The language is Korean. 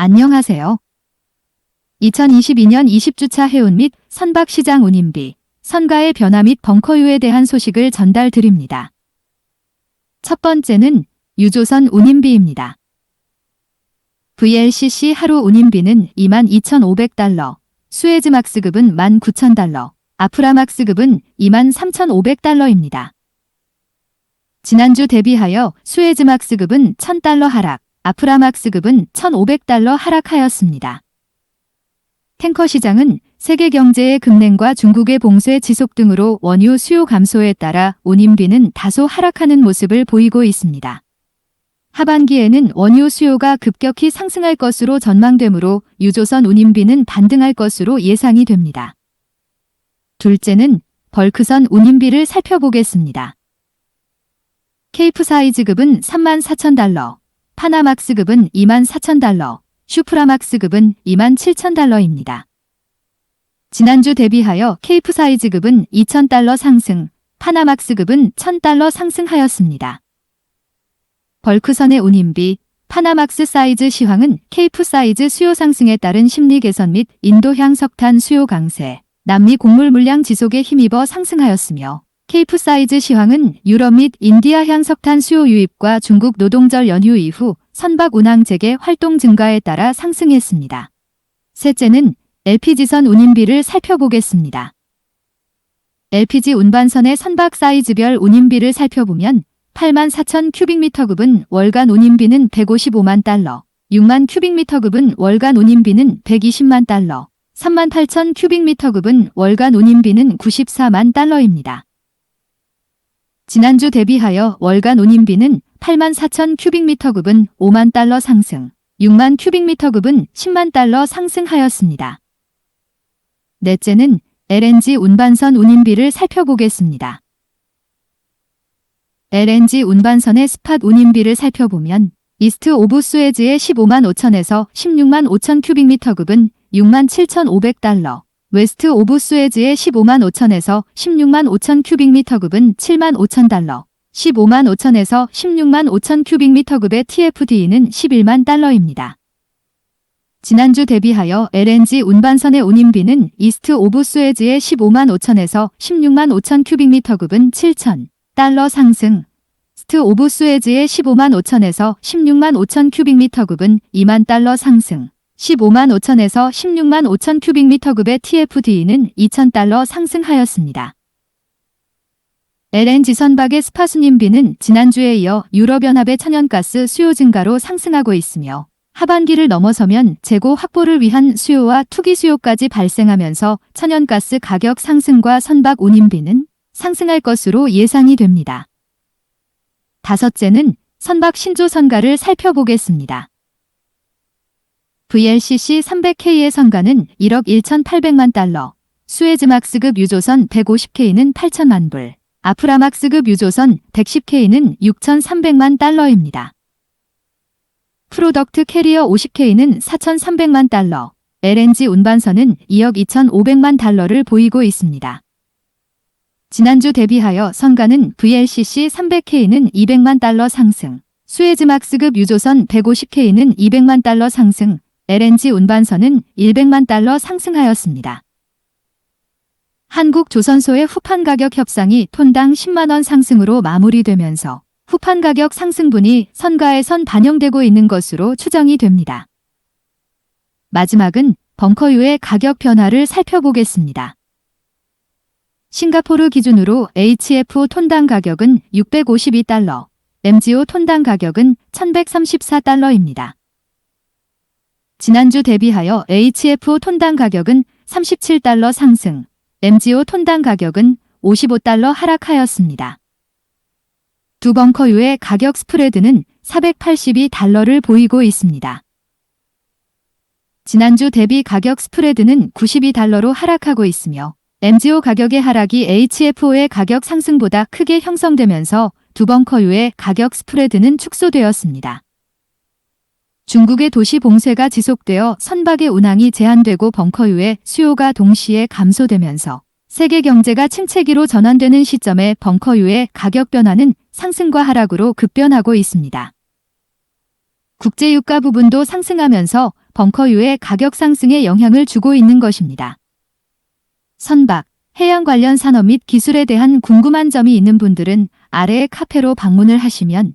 안녕하세요. 2022년 20주차 해운 및 선박시장 운임비, 선가의 변화 및 벙커유에 대한 소식을 전달 드립니다. 첫 번째는 유조선 운임비입니다. VLCC 하루 운임비는 22,500달러, 수에즈막스급은 19,000달러, 아프라막스급은 23,500달러입니다. 지난주 대비하여 수에즈막스급은 1,000달러 하락, 아프라막스급은 1,500달러 하락하였습니다. 탱커 시장은 세계 경제의 급냉과 중국의 봉쇄 지속 등으로 원유 수요 감소에 따라 운임비는 다소 하락하는 모습을 보이고 있습니다. 하반기에는 원유 수요가 급격히 상승할 것으로 전망되므로 유조선 운임비는 반등할 것으로 예상이 됩니다. 둘째는 벌크선 운임비를 살펴보겠습니다. 케이프 사이즈급은 34,000달러, 파나막스급은 24,000달러, 슈프라막스급은 27,000달러입니다. 지난주 대비하여 케이프 사이즈급은 2,000달러 상승, 파나막스급은 1,000달러 상승하였습니다. 벌크선의 운임비, 파나막스 사이즈 시황은 케이프 사이즈 수요 상승에 따른 심리 개선 및 인도향 석탄 수요 강세, 남미 곡물 물량 지속에 힘입어 상승하였으며 케이프 사이즈 시황은 유럽 및 인디아 향 석탄 수요 유입과 중국 노동절 연휴 이후 선박 운항 재개 활동 증가에 따라 상승했습니다. 셋째는 LPG선 운임비를 살펴보겠습니다. LPG 운반선의 선박 사이즈별 운임비를 살펴보면 8만 4천 큐빅미터급은 월간 운임비는 155만 달러, 6만 큐빅미터급은 월간 운임비는 120만 달러, 3만 8천 큐빅미터급은 월간 운임비는 94만 달러입니다. 지난주 대비하여 월간 운임비는 8만 4천 큐빅미터급은 5만 달러 상승, 6만 큐빅미터급은 10만 달러 상승하였습니다. 넷째는 LNG 운반선 운임비를 살펴보겠습니다. LNG 운반선의 스팟 운임비를 살펴보면 이스트 오브 스웨즈의 15만 5천에서 16만 5천 큐빅미터급은 6만 7,500달러, 웨스트 오브 스웨즈의 15만 5천에서 16만 5천 큐빅미터급은 7만 5천 달러, 15만 5천에서 16만 5천 큐빅미터급의 TFD는 11만 달러입니다. 지난주 대비하여 LNG 운반선의 운임비는 이스트 오브 스웨즈의 15만 5천에서 16만 5천 큐빅미터급은 7천 달러 상승, 스트 오브 스웨즈의 15만 5천에서 16만 5천 큐빅미터급은 2만 달러 상승, 15만 5천에서 16만 5천 큐빅미터급의 TFD는 2천 달러 상승하였습니다. LNG 선박의 스파 순임비는 지난주에 이어 유럽연합의 천연가스 수요 증가로 상승하고 있으며 하반기를 넘어서면 재고 확보를 위한 수요와 투기 수요까지 발생하면서 천연가스 가격 상승과 선박 운임비는 상승할 것으로 예상이 됩니다. 다섯째는 선박 신조 선가를 살펴보겠습니다. VLCC 300K의 선가는 1억 1,800만 달러, 수에즈막스급 유조선 150K는 8천만 불, 아프라막스급 유조선 110K는 6,300만 달러입니다. 프로덕트 캐리어 50K는 4,300만 달러, LNG 운반선은 2억 2,500만 달러를 보이고 있습니다. 지난주 대비하여 선가는 VLCC 300K는 200만 달러 상승, 수에즈막스급 유조선 150K는 200만 달러 상승, LNG 운반선은 100만 달러 상승하였습니다. 한국 조선소의 후판 가격 협상이 톤당 10만원 상승으로 마무리되면서 후판 가격 상승분이 선가에선 반영되고 있는 것으로 추정이 됩니다. 마지막은 벙커유의 가격 변화를 살펴보겠습니다. 싱가포르 기준으로 HFO 톤당 가격은 652달러, MGO 톤당 가격은 1134달러입니다. 지난주 대비하여 HFO 톤당 가격은 37달러 상승, MGO 톤당 가격은 55달러 하락하였습니다. 두 벙커유의 가격 스프레드는 482달러를 보이고 있습니다. 지난주 대비 가격 스프레드는 92달러로 하락하고 있으며 MGO 가격의 하락이 HFO의 가격 상승보다 크게 형성되면서 두 벙커유의 가격 스프레드는 축소되었습니다. 중국의 도시 봉쇄가 지속되어 선박의 운항이 제한되고 벙커유의 수요가 동시에 감소되면서 세계 경제가 침체기로 전환되는 시점에 벙커유의 가격 변화는 상승과 하락으로 급변하고 있습니다. 국제유가 부분도 상승하면서 벙커유의 가격 상승에 영향을 주고 있는 것입니다. 선박, 해양 관련 산업 및 기술에 대한 궁금한 점이 있는 분들은 아래의 카페로 방문을 하시면